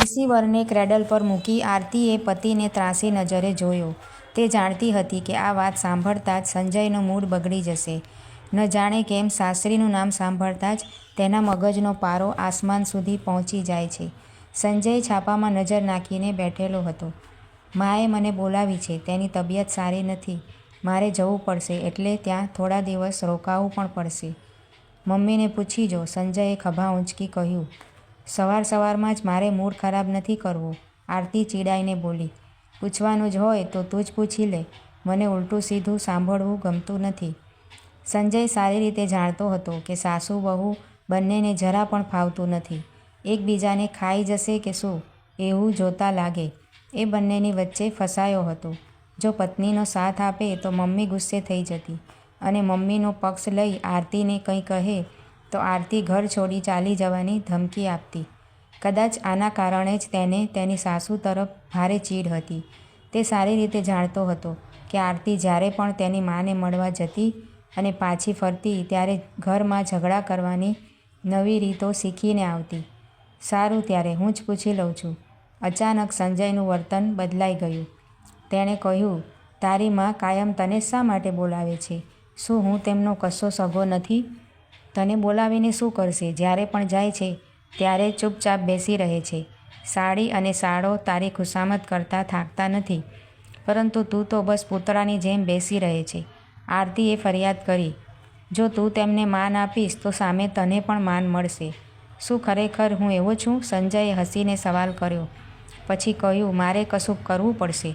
રિસીવરને cradle પર મૂકી આરતીએ પતિને ત્રાસી નજરે જોયો. તે જાણતી હતી કે આ વાત સાંભળતાં જ સંજયનો મૂડ બગડી જશે. ન જાણે કેમ સાસરીનું નામ સાંભળતા જ તેના મગજનો પારો આસમાન સુધી પહોંચી જાય છે. સંજય છાપામાં નજર નાખીને બેઠેલો હતો. માએ મને બોલાવી છે. તેની તબિયત સારી નથી. મારે જવું પડશે એટલે ત્યાં થોડા દિવસ રોકાવું પણ પડશે. મમ્મીને પૂછી જો, સંજયે ખભા ઊંચકી કહ્યું. સવાર સવારમાં જ મારે મૂડ ખરાબ નથી કરવો, આરતી ચિડાઈને બોલી. પૂછવાનું જ હોય તો તું જ પૂછી લે. મને ઊલટું સીધું સાંભળવું ગમતું નથી. સંજય સારી રીતે જાણતો હતો કે સાસુ વહુ બંનેને જરા પણ ફાવતું નથી. એકબીજાને ખાઈ જશે કે શું એવું જોતા લાગે એ બંનેની વચ્ચે ફસાયો હતો. જો પત્નીનો સાથ આપે તો મમ્મી ગુસ્સે થઈ જતી અને મમ્મીનો પક્ષ લઈ આરતીને કંઈ કહે તો આરતી ઘર છોડી ચાલી જવાની ધમકી આપતી. કદાચ આના કારણે જ તેને તેની સાસુ તરફ ભારે ચીડ હતી. તે સારી રીતે જાણતો હતો કે આરતી જ્યારે પણ તેની માને મળવા જતી અને પાછી ફરતી ત્યારે ઘરમાં ઝઘડા કરવાની નવી રીતો શીખીને આવતી. સારું ત્યારે હું જ પૂછી લઉં છું. અચાનક સંજયનું વર્તન બદલાઈ ગયું. તેણે કહ્યું, તારી મા કાયમ તને શા માટે બોલાવે છે? શું હું તેમનો કશો સગો નથી? તને બોલાવીને શું કરશે? જ્યારે પણ જાય છે ત્યારે ચૂપચાપ બેસી રહે છે. સાડી અને સાડો તારી ખુશામત કરતાં થાકતા નથી. પરંતુ તું તો બસ પૂતળાની જેમ બેસી રહે છે. આરતીએ ફરિયાદ કરી. જો તું તેમને માન આપીશ તો સામે તને પણ માન મળશે. શું ખરેખર હું એવો છું? સંજયે હસીને સવાલ કર્યો. પછી કહ્યું, મારે કશું કરવું પડશે.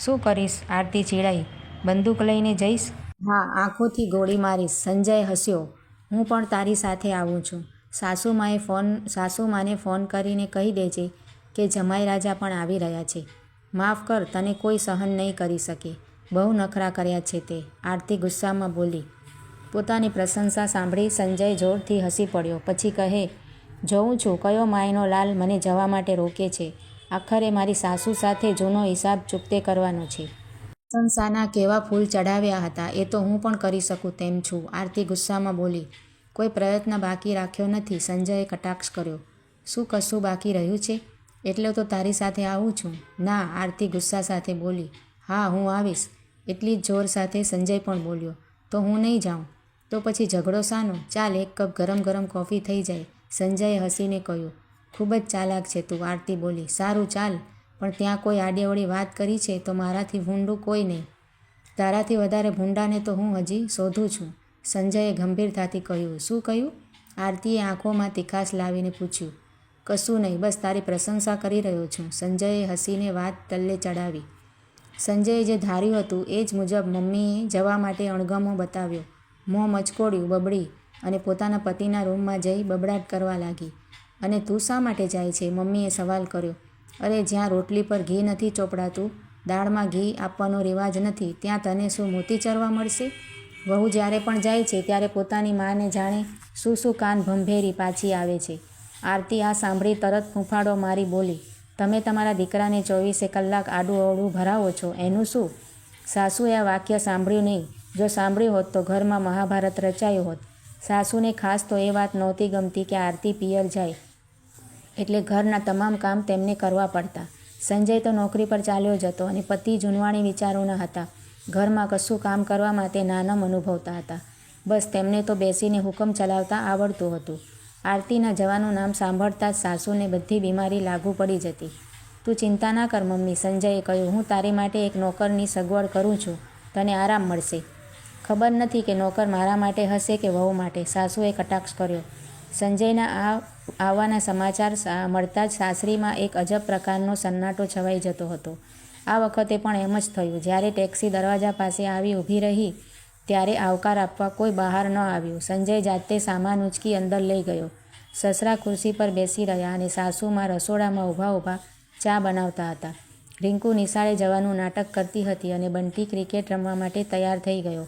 શું કરીશ? આરતી ચીડાઈ બંદૂક લઈને જઈશ? હા, આંખોથી ગોળી મારીશ. સંજય હસ્યો. હું પણ તારી સાથે આવું છું. સાસુમાએ ફોન સાસુમાને ફોન કરીને કહી દેજે કે જમાઈ રાજા પણ આવી રહ્યા છે. માફ કર તને કોઈ સહન નહીં કરી શકે. બહુ નખરા કર્યા છે તે, આરતી ગુસ્સામાં બોલી. પોતાની પ્રશંસા સાંભળી સંજય જોરથી હસી પડ્યો. પછી કહે, જોઉં છું કયો માયનો લાલ મને જવા માટે રોકે છે. આખરે મારી સાસુ સાથે જૂનો હિસાબ ચૂકતે કરવાનો છે. પ્રશંસાના કેવા ફૂલ ચડાવ્યા હતા એ તો હું પણ કરી શકું તેમ છું. આરતી ગુસ્સામાં બોલી. કોઈ પ્રયત્ન બાકી રાખ્યો નથી. સંજયે કટાક્ષ કર્યો. શું કશું બાકી રહ્યું છે? એટલે તો તારી સાથે આવું છું. ના, આરતી ગુસ્સા સાથે બોલી. હા, હું આવીશ. એટલી જ જોર સાથે સંજય પણ બોલ્યો. તો હું નહીં જાઉં? તો પછી ઝઘડો શાનો? ચાલ એક કપ ગરમ ગરમ કોફી થઈ જાય. સંજયે હસીને કહ્યું. ખૂબ જ ચાલાક છે તું, આરતી બોલી. સારું ચાલ, પણ ત્યાં કોઈ આડેવળી વાત કરી છે તો મારાથી ભૂંડું કોઈ નહીં. તારાથી વધારે ભૂંડાને તો હું હજી શોધું છું. સંજયે ગંભીરતાથી કહ્યું. શું કહ્યું? આરતીએ આંખોમાં તિખાસ લાવીને પૂછ્યું. કશું નહીં, બસ તારી પ્રશંસા કરી રહ્યો છું. સંજયે હસીને વાત તલ્લે ચડાવી. સંજયે જે ધાર્યું હતું એ જ મુજબ મમ્મીએ જવા માટે અણગમો બતાવ્યો. મોં મચકોડ્યું, બબડી અને પોતાના પતિના રૂમમાં જઈ બબડાટ કરવા લાગી. અને તું શા માટે જાય છે? મમ્મીએ સવાલ કર્યો. અરે જ્યાં રોટલી પર ઘી નથી ચોપડાતું, દાળમાં ઘી આપવાનો રિવાજ નથી ત્યાં તને શું મોતી ચરવા મળશે? વહુ જ્યારે પણ જાય છે ત્યારે પોતાની માને જાણે શું શું કાન ભંભેરી પાછી આવે છે. આરતી આ સાંભળી તરત ફૂંફાડો મારી બોલી. તમે તમારા દીકરાને ચોવીસે કલાક આડું અવડું ભરાવો છો એનું શું? સાસુએ આ વાક્ય સાંભળ્યું નહીં. જો સાંભળ્યું હોત તો ઘરમાં મહાભારત રચાયું હોત. સાસુને ખાસ તો એ વાત નહોતી ગમતી કે આરતી પિયર જાય એટલે ઘરના તમામ કામ તેમને કરવા પડતા. સંજય તો નોકરી પર ચાલ્યો જતો અને પતિ જૂનવાણી વિચારોના હતા. ઘરમાં કશું કામ કરવામાં તે નાનમ અનુભવતા હતા. બસ તેમને તો બેસીને હુકમ ચલાવતા આવડતું હતું. આરતીના જવાનું નામ સાંભળતા જ સાસુને બધી બીમારી લાગુ પડી જતી. તું ચિંતા ના કર મમ્મી, સંજયે કહ્યું. હું તારી માટે એક નોકરની સગવડ કરું છું. તને આરામ મળશે. ખબર નથી કે નોકર મારા માટે હશે કે વહુ માટે? સાસુએ કટાક્ષ કર્યો. સંજયના આ આવવાના સમાચાર મળતા જ સાસરીમાં એક અજબ પ્રકારનો સન્નાટો છવાઈ જતો હતો. આ વખતે પણ એમ જ થયું. જ્યારે ટેક્સી દરવાજા પાસે આવી ઊભી રહી, ત્યારે આવકાર આપવા કોઈ બહાર ન આવ્યું. સંજય જાતે સામાન ઉંચકી અંદર લઈ ગયો. સસરા ખુરશી પર બેસી રહ્યા અને સાસુમાં રસોડામાં ઊભા ઊભા ચા બનાવતા હતા. રિંકુ નિશાળે જવાનું નાટક કરતી હતી અને બંટી ક્રિકેટ રમવા માટે તૈયાર થઈ ગયો.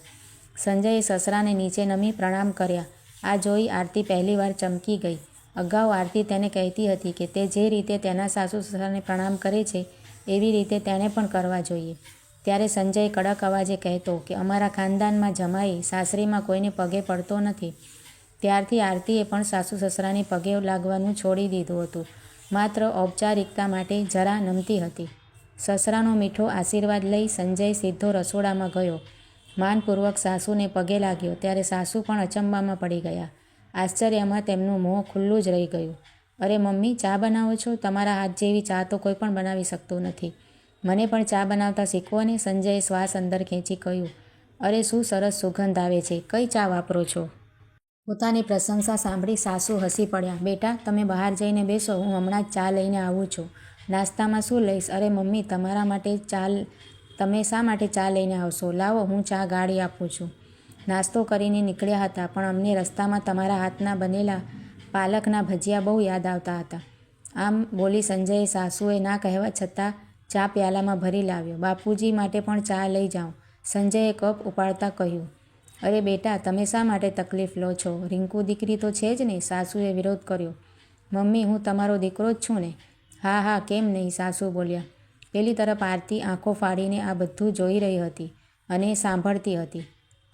સંજયે સસરાને નીચે નમી પ્રણામ કર્યા. આ જોઈ આરતી પહેલીવાર ચમકી ગઈ. અગાઉ આરતી તેને કહેતી હતી કે તે જે રીતે તેના સાસુ સસરાને પ્રણામ કરે છે, એવી રીતે તેણે પણ કરવા જોઈએ. ત્યારે સંજય કડક અવાજે કહેતો કે અમારા ખાનદાનમાં જમાઈ સાસરીમાં કોઈને પગે પડતો નથી. ત્યારથી આરતીએ પણ સાસુ સસરાને પગે લાગવાનું છોડી દીધું હતું. માત્ર ઔપચારિકતા માટે જરા નમતી હતી સસરાનો મીઠો આશીર્વાદ લઈ સંજય સીધો રસોડામાં ગયો માનપૂર્વક સાસુને પગે લાગ્યો ત્યારે સાસુ પણ અચંબામાં પડી ગયા. આશ્ચર્યમાં તેમનું મોં ખુલ્લું જ રહી ગયું. અરે મમ્મી, ચા બનાવો છો? તમારા હાથ જેવી ચા તો કોઈ પણ બનાવી શકતું નથી. મને પણ ચા બનાવતા શીખવો ને, સંજયે શ્વાસ અંદર ખેંચી કહ્યું. અરે શું સરસ સુગંધ આવે છે. કઈ ચા વાપરો છો? પોતાની પ્રશંસા સાંભળી સાસુ હસી પડ્યા. બેટા, તમે બહાર જઈને બેસો. હું હમણાં જ ચા લઈને આવું છું. નાસ્તામાં શું લઈશ? અરે મમ્મી, તમારા માટે ચા તમે શા માટે ચા લઈને આવશો? લાવો, હું ચા ગાળી આપું છું. નાસ્તો કરીને નીકળ્યા હતા, પણ અમને રસ્તામાં તમારા હાથના બનેલા પાલકના ભજીયા બહુ યાદ આવતા હતા. આમ બોલી સંજયે સાસુએ ના કહેવા છતાં ચા પ્યાલામાં ભરી લાવ્યો. બાપુજી માટે પણ ચા લઈ જાઉં સંજયે કપ ઉપાડતા કહ્યું, અરે બેટા, તમે શા માટે તકલીફ લો છો? રિંકુ દીકરી તો છે જ નહીં સાસુએ વિરોધ કર્યો, મમ્મી, હું તમારો દીકરો જ છું ને. હા હા, કેમ નહીં? સાસુ બોલ્યા પેલી તરફ આરતી આંખો ફાડીને આ બધું જોઈ રહી હતી અને સાંભળતી હતી.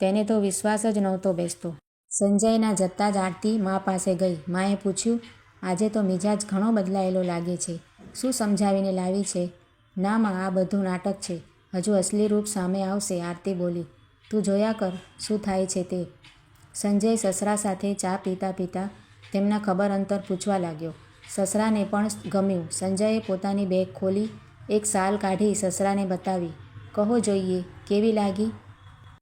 તેને તો વિશ્વાસ જ નહોતો બેસતો. સંજયના જતાં જ આરતી મા પાસે ગઈ. માએ પૂછ્યું, આજે તો મિજાજ ઘણો બદલાયેલો લાગે છે. શું સમજાવીને લાવી છે? ના માં આ બધું નાટક છે. હજુ અસલી રૂપ સામે આવશે, આરતી બોલી. તું જોયા કર, શું થાય છે તે. સંજય સસરા સાથે ચા પીતા પીતા તેમના ખબર અંતર પૂછવા લાગ્યો. સસરાને પણ ગમ્યું. સંજયે પોતાની બેગ ખોલી એક સાલ કાઢી સસરાને બતાવી, કહો જોઈએ, કેવી લાગી?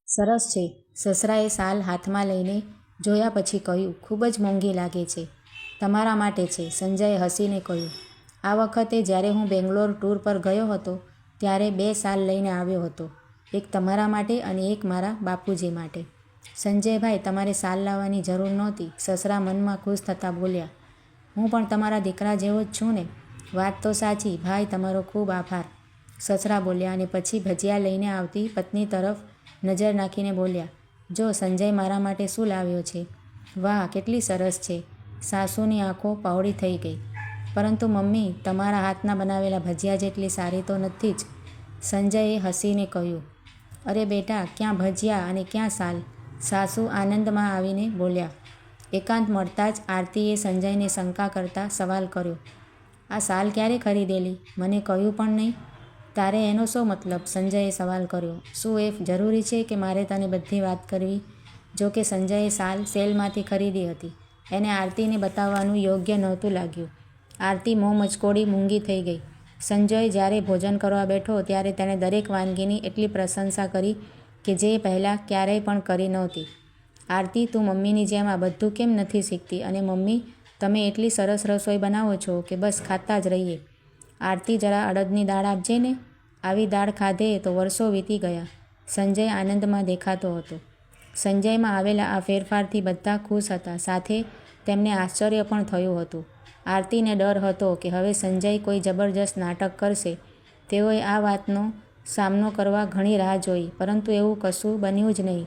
સરસ છે. સસરાએ સાલ હાથમાં લઈને જોયા પછી કહ્યું, ખૂબ જ મોંઘી લાગે છે. તમારા માટે છે. સંજયે હસીને કહ્યું, આ વખતે જ્યારે હું બેંગ્લોર ટૂર પર ગયો હતો, ત્યારે બે સાલ લઈને આવ્યો હતો, એક તમારા માટે અને એક મારા બાપુજી માટે. સંજયભાઈ તમારે સાલ લાવવાની જરૂર નહોતી. સસરા મનમાં ખુશ થતાં બોલ્યા, હું પણ તમારા દીકરા જેવો જ છું ને. વાત તો સાચી. ભાઈ, તમારો ખૂબ આભાર. સસરા બોલ્યા અને પછી ભજીયા લઈને આવતી પત્ની તરફ નજર નાખીને બોલ્યા, જો સંજય મારા માટે શું લાવ્યો છે? વાહ, કેટલી સરસ છે. સાસુની આંખો પહોળી થઈ ગઈ. પરંતુ મમ્મી, તમારા હાથના બનાવેલા ભજીયા જેટલી સારી તો નથી જ. સંજયે હસીને કહ્યું, અરે બેટા, ક્યાં ભજીયા અને ક્યાં સાલ? સાસુ આનંદમાં આવીને બોલ્યા, એકાંત મળતા જ આરતીએ સંજયને શંકા કરતા સવાલ કર્યો. આ સાલ ક્યારે ખરીદેલી? મને કહ્યું પણ નહીં. તારે એનો શો મતલબ? સંજયે સવાલ કર્યો. શું એ જરૂરી છે કે મારે તને બધી વાત કરવી? જો કે સંજયે સાલ સેલમાંથી ખરીદી હતી. એને આરતીને બતાવવાનું યોગ્ય નહોતું લાગ્યું. આરતી મોં મચકોડી મૂંગી થઈ ગઈ. સંજય જ્યારે ભોજન કરવા બેઠો ત્યારે તેણે દરેક વાનગીની એટલી પ્રશંસા કરી કે જે પહેલાં ક્યારેય પણ કરી નહોતી. આરતી, તું મમ્મીની જેમ આ બધું કેમ નથી શીખતી? અને મમ્મી તમે એટલી સરસ રસોઈ બનાવો છો કે બસ ખાતા જ રહીએ. આરતી જરા અડદની દાળ આપજે ને. આવી દાળ ખાધે તો વર્ષો વીતી ગયા. સંજય આનંદમાં દેખાતો હતો. સંજયમાં આવેલા આ ફેરફારથી બધા ખુશ હતા. સાથે તેમને આશ્ચર્ય પણ થયું હતું. આરતીને ડર હતો કે હવે સંજય કોઈ જબરજસ્ત નાટક કરશે. તેઓએ આ વાતનો સામનો કરવા ઘણી રાહ જોઈ, પરંતુ એવું કશું બન્યું જ નહીં.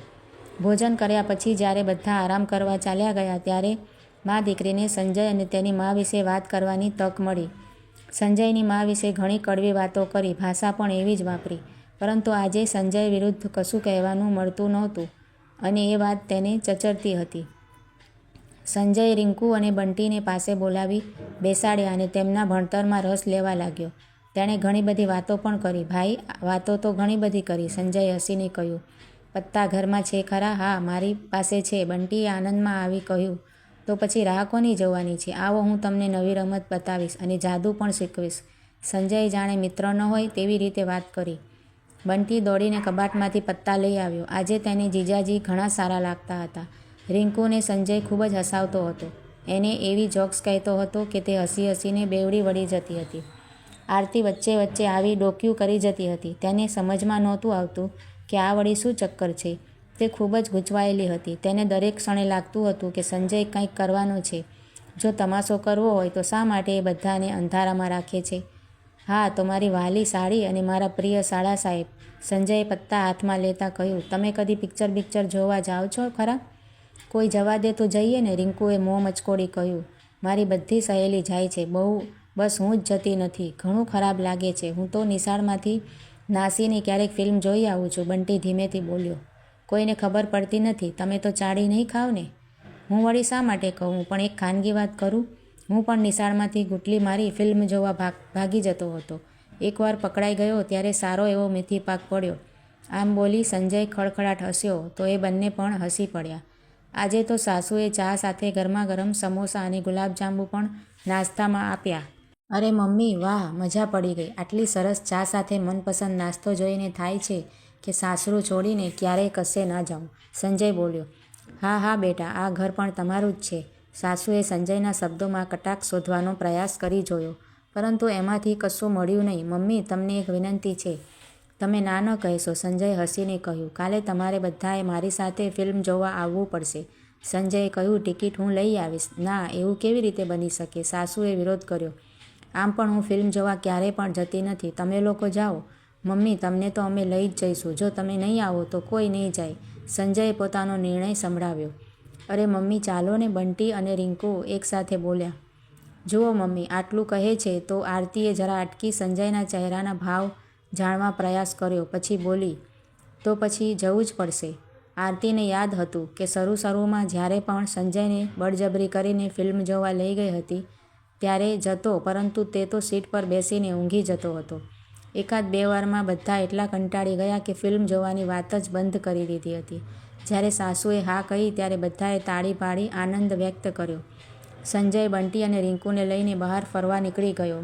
ભોજન કર્યા પછી જ્યારે બધા આરામ કરવા ચાલ્યા ગયા, ત્યારે મા દીકરીને સંજય અને તેની મા વિશે વાત કરવાની તક મળી. સંજયની મા વિશે ઘણી કડવી વાતો કરી, ભાષા પણ એવી જ વાપરી. પરંતુ આજે સંજય વિરુદ્ધ કશું કહેવાનું મળતું નહોતું અને એ વાત તેને ચચરતી હતી. સંજય રિંકુ અને બંટીને પાસે બોલાવી બેસાડ્યા અને તેમના ભણતરમાં રસ લેવા લાગ્યો. તેણે ઘણી બધી વાતો પણ કરી. ભાઈ, વાતો તો ઘણી બધી કરી, સંજય હસીને કહ્યું. પત્તા ઘરમાં છે ખરા? હા, મારી પાસે છે, બંટીએ આનંદમાં આવી કહ્યું. તો પછી રાહ કોની જવાની છે. આવો હું તમને નવી રમત બતાવીશ અને જાદુ પણ શીખવીશ. સંજય જાણે મિત્ર ન હોય તેવી રીતે વાત કરી. બંટી દોડીને કબાટમાંથી પત્તા લઈ આવ્યો. આજે તેને જીજાજી ઘણા સારા લાગતા હતા. રિંકુને સંજય ખૂબ જ હસાવતો હતો. એને એવી જોક્સ કહેતો હતો કે તે હસી હસીને બેવડી વળી જતી હતી. આરતી વચ્ચે વચ્ચે આવી ડોક્યું કરી જતી હતી. તેને સમજમાં નહોતું આવતું કે આ વળી શું ચક્કર છે. તે ખૂબ જ ગૂંચવાયેલી હતી. તેને દરેક ક્ષણે લાગતું હતું કે સંજય કંઈક કરવાનો છે. જો તમાશો કરવો હોય તો શા માટે એ બધાને અંધારામાં રાખે છે? હા, તો મારી વાલી સાડી અને મારા પ્રિય સાડા સાહેબ. સંજયે પત્તા હાથમાં લેતા કહ્યું, તમે કદી પિક્ચર પિક્ચર જોવા જાઓ છો ખરા? કોઈ જવા દે તો જઈએ ને, રિંકુએ મોં મચકોડી કહ્યું. મારી બધી સહેલી જાય છે. બહુ, બસ હું જ જતી નથી. ઘણું ખરાબ લાગે છે. હું તો નિશાળમાંથી નાસીને ક્યારેક ફિલ્મ જોઈ આવું છું, બંટી ધીમેથી બોલ્યો. કોઈને ખબર પડતી નથી. તમે તો ચાડી નહીં ખાવ ને? હું વળી શા માટે કહું? પણ એક ખાનગી વાત કરું. હું પણ નિશાળમાંથી ગુટલી મારી ફિલ્મ જોવા ભાગ, ભાગી જતો હતો. એકવાર પકડાઈ ગયો ત્યારે સારો એવો મેથી પાક પડ્યો. આમ બોલી સંજય ખડખડાટ હસ્યો, તો એ બંને પણ હસી પડ્યા. આજે તો સાસુએ ચા સાથે ગરમા ગરમ સમોસા અને ગુલાબજાંબુ પણ નાસ્તામાં આપ્યા. અરે મમ્મી, વાહ, મજા પડી ગઈ. આટલી સરસ ચા સાથે મનપસંદ નાસ્તો જોઈને થાય છે. કે સાસરું છોડીને ક્યારેય કશે ના જાઉં. સંજય બોલ્યો, હા હા, બેટા, આ ઘર પણ તમારું જ છે. સાસુએ સંજયના શબ્દોમાં કટાક્ષ શોધવાનો પ્રયાસ કરી જોયો, પરંતુ એમાંથી કશું મળ્યું નહીં. મમ્મી, તમને એક વિનંતી છે. તમે ના ન કહેશો, સંજય હસીને કહ્યું. કાલે તમારે બધાએ મારી સાથે ફિલ્મ જોવા આવવું પડશે. સંજયે કહ્યું, ટિકિટ હું લઈ આવીશ. ના, એવું કેવી રીતે બની શકે? સાસુએ વિરોધ કર્યો, આમ પણ હું ફિલ્મ જોવા ક્યારેય પણ જતી નથી. તમે લોકો જાઓ. મમ્મી, તમને તો અમે લઈ જ જઈશું. જો તમે નહીં આવો તો કોઈ નહીં જાય. સંજયે પોતાનો નિર્ણય સંભળાવ્યો. અરે મમ્મી, ચાલો ને બંટી અને રિંકુ એકસાથે બોલ્યા. જુઓ મમ્મી, આટલું કહે છે તો આરતીએ જરા અટકી સંજયના ચહેરાના ભાવ જાણવા પ્રયાસ કર્યો. પછી બોલી, તો પછી જવું જ પડશે. આરતીને યાદ હતું કે શરૂ શરૂમાં જ્યારે પણ સંજયને બળજબરી કરીને ફિલ્મ જોવા લઈ ગઈ હતી, ત્યારે જતો, પરંતુ તે તો સીટ પર બેસીને ઊંઘી જતો હતો. એકાદ બે વારમાં બધા એટલા કંટાળી ગયા કે ફિલ્મ જોવાની વાત જ બંધ કરી દીધી હતી. જ્યારે સાસુએ હા કહી ત્યારે બધાએ તાળી પાડી આનંદ વ્યક્ત કર્યો. સંજય, બંટી અને રિંકુને લઈને બહાર ફરવા નીકળી ગયો.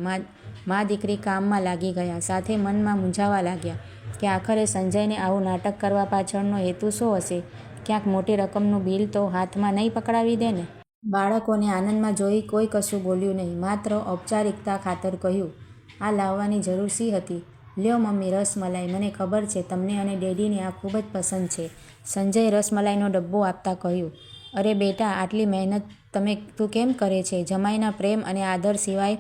મા દીકરી કામમાં લાગી ગયા. સાથે મનમાં મૂંઝાવા લાગ્યા કે આખરે સંજયને આવું નાટક કરવા પાછળનો હેતુ શું હશે? ક્યાંક મોટી રકમનું બિલ તો હાથમાં નહીં પકડાવી દે ને? બાળકોને આનંદમાં જોઈ કોઈ કશું બોલ્યું નહીં. માત્ર ઔપચારિકતા ખાતર કહ્યું આ લાવવાની જરૂર શી હતી? લ્યો મમ્મી રસમલાઈ, મને ખબર છે, તમને અને ડેડીને આ ખૂબ જ પસંદ છે. સંજય રસમલાઈનો ડબ્બો આપતા કહ્યું, અરે બેટા, આટલી મહેનત તમે, તું કેમ કરે છે? જમાઈના પ્રેમ અને આદર સિવાય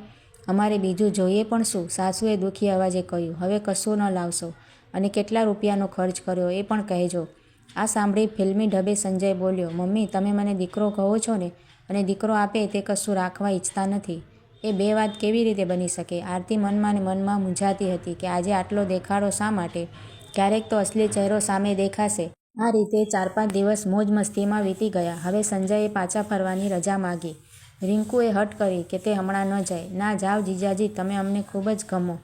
અમારે બીજું જોઈએ પણ શું? સાસુએ દુઃખી અવાજે કહ્યું, હવે કશું ન લાવશો અને કેટલા રૂપિયાનો ખર્ચ કર્યો એ પણ કહેજો. આ સાંભળી ફિલ્મી ઢબે સંજય બોલ્યો, મમ્મી, તમે મને દીકરો કહો છો ને, અને દીકરો આપે તે કશું રાખવા ઈચ્છતા નથી. એ બે વાત કેવી રીતે બની શકે? આરતી મનમાં ને મનમાં મૂંઝાતી હતી કે આજે આટલો દેખાડો શા માટે? ક્યારેક તો અસલી ચહેરો સામે દેખાશે. આ રીતે ચાર પાંચ દિવસ મોજ મસ્તીમાં વીતી ગયા. હવે સંજયે પાછા ફરવાની રજા માગી. રિંકુએ હટ કરી કે તે હમણાં ન જાય. ના જાઓ જીજાજી, તમે અમને ખૂબ જ ગમો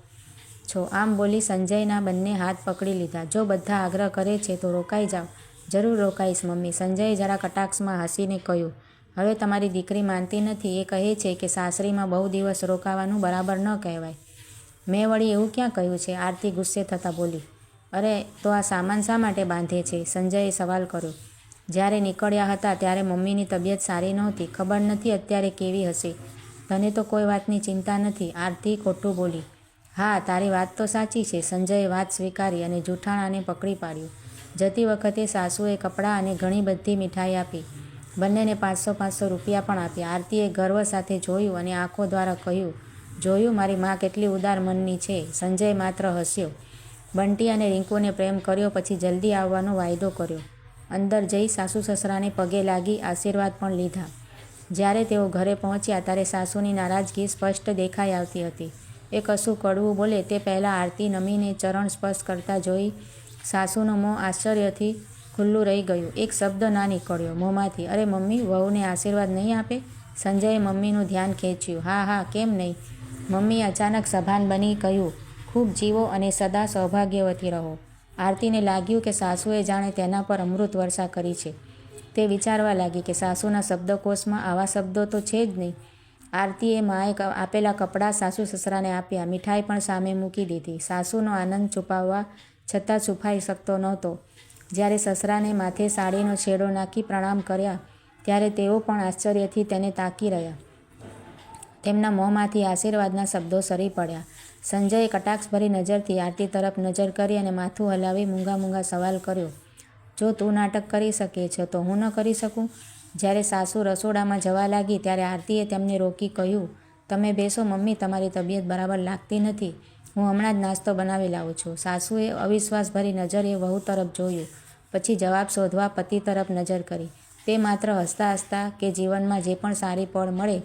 છો. આમ બોલી સંજયના બંને હાથ પકડી લીધા. જો બધા આગ્રહ કરે છે તો રોકાઈ જાઓ. જરૂર રોકાઈશ, મમ્મી, સંજયે જરા કટાક્ષમાં હસીને કહ્યું. હવે તમારી દીકરી માનતી નથી, એ કહે છે કે સાસરીમાં બહુ દિવસ રોકાવાનું બરાબર ન કહેવાય. મેં વળી એવું ક્યાં કહ્યું છે? આરતી ગુસ્સે થતાં બોલી, અરે, તો આ સામાન શા માટે બાંધે છે? સંજયે સવાલ કર્યો, જ્યારે નીકળ્યા હતા ત્યારે મમ્મીની તબિયત સારી નહોતી. ખબર નથી અત્યારે કેવી હશે. તને તો કોઈ વાતની ચિંતા નથી. આરતી ખોટું બોલી, હા, તારી વાત તો સાચી છે. સંજયે વાત સ્વીકારી અને જૂઠાણાને પકડી પાડ્યું. જતી વખતે સાસુએ કપડાં અને ઘણી બધી મીઠાઈ આપી. બંનેને પાંચસો પાંચસો રૂપિયા પણ આપ્યા આરતીએ ગર્વ સાથે જોયું અને આંખો દ્વારા કહ્યું, જોયું, મારી મા કેટલી ઉદાર મનની છે. સંજય માત્ર હસ્યો. બંટી અને રિંકુને પ્રેમ કર્યો, પછી જલ્દી આવવાનો વાયદો કર્યો. અંદર જઈ સાસુ સસરાને પગે લાગી આશીર્વાદ પણ લીધા. જ્યારે તેઓ ઘરે પહોંચ્યા, ત્યારે સાસુની નારાજગી સ્પષ્ટ દેખાઈ આવતી હતી. એ કશું કડવું બોલે તે પહેલાં આરતી નમીને ચરણ સ્પર્શ કરતા જોઈ સાસુનો મોં આશ્ચર્યથી ખુલ્લું રહી ગયું. એક શબ્દ ના નીકળ્યો. મોંમાંથી, અરે મમ્મી, વહુને આશીર્વાદ નહીં આપે? સંજયે મમ્મીનું ધ્યાન ખેંચ્યું. હા હા, કેમ નહીં? મમ્મી અચાનક સભાન બની કહ્યું ખૂબ જીવો અને સદા સૌભાગ્યવતી રહો. આરતીને લાગ્યું કે સાસુએ જાણે તેના પર અમૃત વર્ષા કરી છે. તે વિચારવા લાગી કે સાસુના શબ્દકોશમાં આવા શબ્દો તો છે જ નહીં. આરતીએ માએ આપેલા કપડાં સાસુ સસરાને આપ્યા. મીઠાઈ પણ સામે મૂકી દીધી. સાસુનો આનંદ છુપાવવા છતાં છુપાઈ શકતો નહોતો. જ્યારે સસરાને માથે સાડીનો છેડો નાખી પ્રણામ કર્યા, ત્યારે તેઓ પણ આશ્ચર્યથી તેને તાકી રહ્યા. તેમના મોંમાંથી આશીર્વાદના શબ્દો સરી પડ્યા. સંજયે કટાક્ષભરી નજરથી આરતી તરફ નજર કરી અને માથું હલાવી મૂંગા મૂંગા સવાલ કર્યો, જો તું નાટક કરી શકે છે, તો હું ન કરી શકું? જ્યારે સાસુ રસોડામાં જવા લાગી, ત્યારે આરતીએ તેમને રોકી કહ્યું, તમે બેસો, મમ્મી, તમારી તબિયત બરાબર લાગતી નથી. હું હમણાં જ નાસ્તો બનાવી લાવું છું. સાસુએ અવિશ્વાસભરી નજરે વહુ તરફ જોયું, પછી જવાબ શોધવા પતિ તરફ નજર કરી. તે માત્ર હસતા હસતા કે જીવનમાં જે પણ સારી પળ મળે,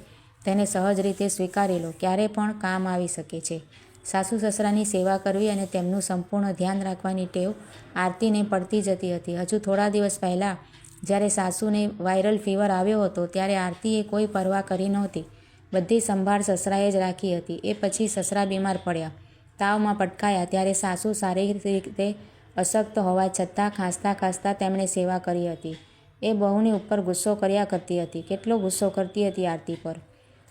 તેને સહજ રીતે સ્વીકારી લો. ક્યારે પણ કામ આવી શકે છે. સાસુ સસરાની સેવા કરવી અને તેમનું સંપૂર્ણ ધ્યાન રાખવાની ટેવ આરતીને પડતી જતી હતી. હજુ થોડા દિવસ પહેલાં, જ્યારે સાસુને વાયરલ ફીવર આવ્યો હતો, ત્યારે આરતીએ કોઈ પરવા કરી નહોતી. બધી સંભાળ સસરાએ જ રાખી હતી. એ પછી સસરા બીમાર પડ્યા. તાવમાં પટકાયા ત્યારે સાસુ શારીરિક રીતે અશક્ત હોવા છતાં ખાંસતા ખાંસતા તેમણે સેવા કરી હતી. એ બહુની ઉપર ગુસ્સો કર્યા કરતી હતી. કેટલો ગુસ્સો કરતી હતી આરતી પર.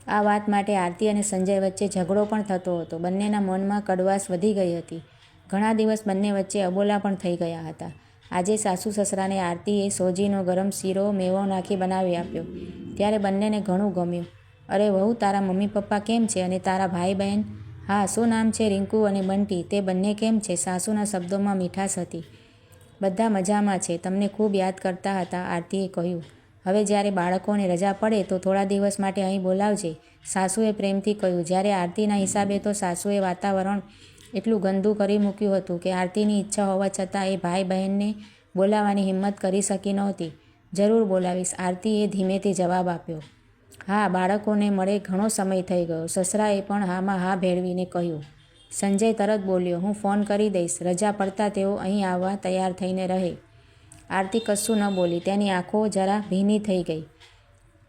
આ વાત માટે આરતી અને સંજય વચ્ચે ઝઘડો પણ થતો હતો. બંનેના મનમાં કડવાશ વધી ગઈ હતી. ઘણા દિવસ બંને વચ્ચે અબોલા પણ થઈ ગયા હતા. આજે સાસુ સસરાને આરતીએ સોજીનો ગરમ શીરો, મેવો નાખી બનાવી આપ્યો. ત્યારે બંનેને ઘણું ગમ્યું. અરે વહુ, તારા મમ્મી પપ્પા કેમ છે અને તારા ભાઈ બહેન હા, શું નામ છે રિંકુ અને બંટી? તે બંને કેમ છે? સાસુના શબ્દોમાં મીઠાશ હતી. બધા મજામાં છે. તમને ખૂબ યાદ કરતા હતા, આરતીએ કહ્યું. હવે જ્યારે બાળકોને રજા પડે તો થોડા દિવસ માટે અહીં બોલાવજે. સાસુએ પ્રેમથી કહ્યું. જ્યારે આરતીના હિસાબે તો સાસુએ વાતાવરણ એટલું ગંદુ કરી મૂક્યું હતું કે આરતીની ઈચ્છા હોવા છતાં એ ભાઈ બહેનને બોલાવવાની હિંમત કરી શકી નહોતી. જરૂર બોલાવીશ. આરતીએ ધીમેથી જવાબ આપ્યો. હા, બાળકોને મળે ઘણો સમય થઈ ગયો. સસરાએ પણ હામાં હા ભેળવીને કહ્યું. સંજય તરત બોલ્યો, હું ફોન કરી દઈશ. રજા પડતા તેઓ અહીં આવવા તૈયાર થઈને રહે. આરતી કશું ન બોલી, તેની આંખો જરા ભીની થઈ ગઈ.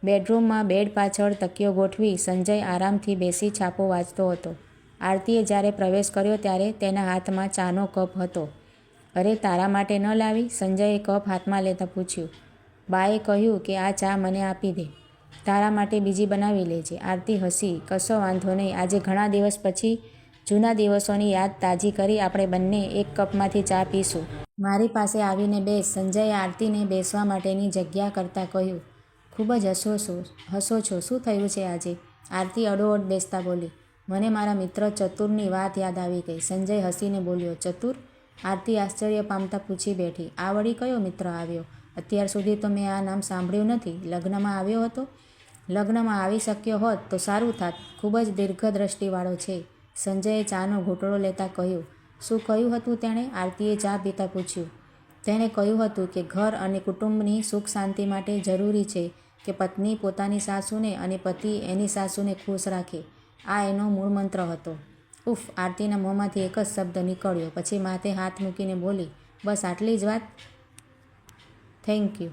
બેડરૂમમાં બેડ પાછળ તકિયો ગોઠવી સંજય આરામથી બેસી છાપો વાંચતો હતો. આરતીએ જ્યારે પ્રવેશ કર્યો ત્યારે તેના હાથમાં ચાનો કપ હતો. અરે, તારા માટે ન લાવી? સંજયે કપ હાથમાં લેતા પૂછ્યું. બાએ કહ્યું કે આ ચા મને આપી દે. તારા માટે બીજી બનાવી લેજે આરતી હસી, કશો વાંધો નહીં. આજે ઘણા દિવસ પછી જૂના દિવસોની યાદ તાજી કરી આપણે બંને એક કપમાંથી ચા પીશું. મારી પાસે આવીને બેસ. સંજયે આરતીને બેસવા માટેની જગ્યા કરતાં કહ્યું, ખૂબ જ હસો છો હસો છો. શું થયું છે આજે? આરતી અડોઅડ બેસતા બોલી, મને મારા મિત્ર ચતુરની વાત યાદ આવી ગઈ. સંજય હસીને બોલ્યો, ચતુર? આરતી આશ્ચર્ય પામતા પૂછી બેઠી, આ વળી કયો મિત્ર આવ્યો? અત્યાર સુધી તો મેં આ નામ સાંભળ્યું નથી. લગ્નમાં આવ્યો હતો. લગ્નમાં આવી શક્યો હોત તો સારું થાત. ખૂબ જ દીર્ઘદ્રષ્ટિવાળો છે. સંજયે ચાનો ઘૂંટડો લેતા કહ્યું, શું કહ્યું હતું તેણે? આરતીએ ચા પીતા પૂછ્યું, તેણે કહ્યું હતું કે ઘર અને કુટુંબની સુખ શાંતિ માટે જરૂરી છે કે પત્ની પોતાની સાસુને અને પતિ એની સાસુને ખુશ રાખે. આ એનો મૂળ મંત્ર હતો. ઉફ, આરતીના મોંમાંથી એક જ શબ્દ નીકળ્યો. પછી માથે હાથ મૂકીને બોલી, બસ આટલી જ વાત? Thank you